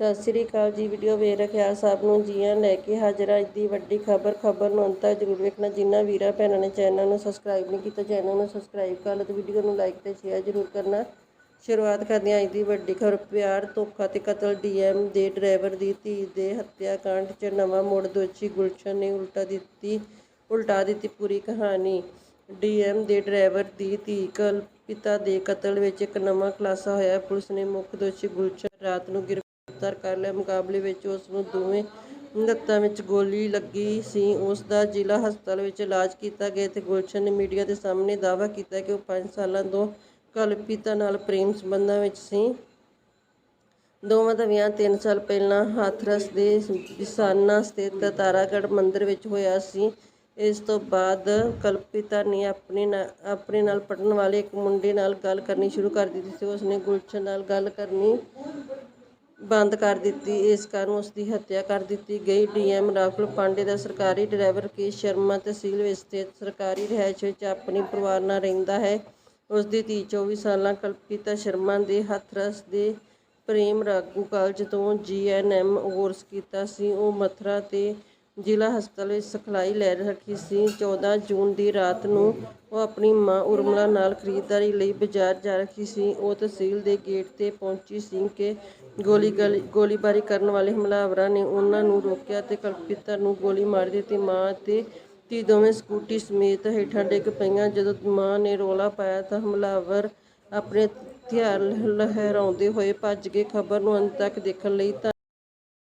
ਸਤਿ ਸ੍ਰੀ ਅਕਾਲ ਜੀ ਵੀਡੀਓ ਵੇਖ ਰੱਖਿਆ ਸਭ ਨੂੰ। ਜੀਆਂ ਲੈ ਕੇ ਹਾਜ਼ਰ ਹਾਂ ਅੱਜ ਦੀ ਵੱਡੀ ਖਬਰ। ਖਬਰ ਨੂੰ ਅੰਤ ਤੱਕ ਜ਼ਰੂਰ ਵੇਖਣਾ। ਜਿਨ੍ਹਾਂ ਵੀਰਾਂ ਭੈਣਾਂ ਨੇ ਚੈਨਲ ਨੂੰ ਸਬਸਕ੍ਰਾਈਬ ਨਹੀਂ ਕੀਤਾ, ਚੈਨਲ ਨੂੰ ਸਬਸਕ੍ਰਾਈਬ ਕਰ ਲਓ ਤੇ ਵੀਡੀਓ ਨੂੰ ਲਾਈਕ ਤੇ ਸ਼ੇਅਰ ਜ਼ਰੂਰ ਕਰਨਾ। ਸ਼ੁਰੂਆਤ ਕਰਦੇ ਹਾਂ ਅੱਜ ਦੀ ਵੱਡੀ ਖਬਰ। ਪਿਆਰ, ਧੋਖਾ ਤੇ ਕਤਲ ਡੀਐਮ ਦੇ ਡਰਾਈਵਰ ਦੀ ਧੀ ਦੇ ਹੱਤਿਆਕਾਂਡ 'ਚ ਨਵਾਂ ਮੋੜ। ਦੋਸ਼ੀ ਗੁਲਸ਼ਨ ਨੇ ਉਲਟਾ ਦਿੱਤੀ ਉਲਟਾ ਦਿੱਤੀ ਪੂਰੀ ਕਹਾਣੀ। ਡੀਐਮ ਦੇ ਡਰਾਈਵਰ ਦੀ ਧੀ ਕਲ, ਪਿਤਾ ਦੇ ਕਤਲ ਵਿੱਚ ਇੱਕ ਨਵਾਂ ਖੁਲਾਸਾ ਹੋਇਆ। ਪੁਲਿਸ ਨੇ ਮੁੱਖ ਦੋਸ਼ੀ ਗੁਲਸ਼ਨ ਰਾਤ ਨੂੰ ਗ੍ਰਿਫਤਾਰ ਕਰ ਲਿਆ। ਮੁਕਾਬਲੇ ਵਿੱਚ ਉਸ ਨੂੰ ਦੋਵੇਂ ਲੱਤਾਂ ਵਿੱਚ ਗੋਲੀ ਲੱਗੀ ਸੀ। ਉਸ ਦਾ ਜ਼ਿਲ੍ਹਾ ਹਸਪਤਾਲ ਵਿੱਚ ਇਲਾਜ ਕੀਤਾ ਗਿਆ ਤੇ ਗੁਲਸ਼ਨ ਨੇ ਮੀਡੀਆ ਦੇ ਸਾਹਮਣੇ ਦਾਅਵਾ ਕੀਤਾ ਕਿ ਉਹ 5 ਸਾਲਾਂ ਤੋਂ ਕਲਪਿਤਾ ਨਾਲ ਪ੍ਰੇਮ ਸੰਬੰਧਾਂ ਵਿੱਚ ਸੀ। ਦੋਵਾਂ ਦਾ ਵਿਆਹ 3 ਸਾਲ ਪਹਿਲਾਂ ਹਾਥਰਸ ਦੇ ਬਿਸਾਨਾ ਸਥਿਤ ਤਾਰਾਗੜ੍ਹ ਮੰਦਿਰ ਵਿੱਚ ਹੋਇਆ ਸੀ। ਇਸ ਤੋਂ ਬਾਅਦ ਕਲਪਿਤਾ ਨੇ ਆਪਣੇ ਨਾ- ਆਪਣੇ ਨਾਲ ਪੜਨ ਵਾਲੇ ਇੱਕ ਮੁੰਡੇ ਨਾਲ ਗੱਲ ਕਰਨੀ ਸ਼ੁਰੂ ਕਰ ਦਿੱਤੀ ਸੀ। ਉਸਨੇ ਗੁਲਸ਼ਨ ਨਾਲ ਗੱਲ ਕਰਨੀ ਬੰਦ ਕਰ ਦਿੱਤੀ। ਇਸ ਕਾਰਨ ਉਸ ਦੀ ਹੱਤਿਆ ਕਰ ਦਿੱਤੀ ਗਈ। ਡੀਐਮ ਰਾਹੁਲ ਪਾਂਡੇ ਦਾ ਸਰਕਾਰੀ ਡਰਾਈਵਰ ਕੇ. ਸ਼ਰਮਾ ਤਹਿਸੀਲ ਵਿੱਚ ਸਥਿਤ ਸਰਕਾਰੀ ਰਿਹਾਇਸ਼ ਵਿੱਚ ਆਪਣੇ ਪਰਿਵਾਰ ਨਾਲ ਰਹਿੰਦਾ ਹੈ। ਉਸ ਦੀ ਧੀ 24 ਸਾਲਾਂ ਕਲਪਿਤਾ ਸ਼ਰਮਾ ਦੇ ਹੱਥਰਸ ਦੇ ਪ੍ਰੇਮ ਰਾਗੂ ਕਾਲਜ ਤੋਂ ਜੀਐਨਐਮ ਕੋਰਸ ਕੀਤਾ ਸੀ। ਉਹ ਮਥੁਰਾ ਤੇ ਜ਼ਿਲ੍ਹਾ ਹਸਪਤਾਲ ਵਿੱਚ ਸਿਖਲਾਈ ਲੈ ਰਹੀ ਸੀ। 14 ਜੂਨ ਦੀ ਰਾਤ ਨੂੰ ਉਹ ਆਪਣੀ ਮਾਂ ਉਰਮਲਾ ਨਾਲ ਖਰੀਦਦਾਰੀ ਲਈ ਬਾਜ਼ਾਰ ਜਾ ਰਹੀ ਸੀ। ਉਹ ਤਹਿਸੀਲ ਦੇ ਗੇਟ ਤੇ ਪਹੁੰਚੀ ਸੀ ਕਿ ਗੋਲੀ ਗਲੀ- ਗੋਲੀਬਾਰੀ ਕਰਨ ਵਾਲੇ ਹਮਲਾਵਰਾਂ ਨੇ ਉਹਨਾਂ ਨੂੰ ਰੋਕਿਆ ਤੇ ਕਲਪਿਤਾ ਨੂੰ ਗੋਲੀ ਮਾਰ ਦਿੱਤੀ। ਮਾਂ ਤੇ ਧੀ ਦੋਵੇਂ ਸਕੂਟੀ ਸਮੇਤ ਹੇਠਾਂ ਡਿੱਗ ਪਈਆਂ। ਜਦੋਂ ਮਾਂ ਨੇ ਰੋਲਾ ਪਾਇਆ ਤਾਂ ਹਮਲਾਵਰ ਆਪਣੇ ਹਥਿਆਰ ਲਹਿਰਾਉਂਦੇ ਹੋਏ ਭੱਜ ਗਏ ਖਬਰ ਨੂੰ ਅੰਤ ਤੱਕ ਦੇਖਣ ਲਈ ਤਾਂ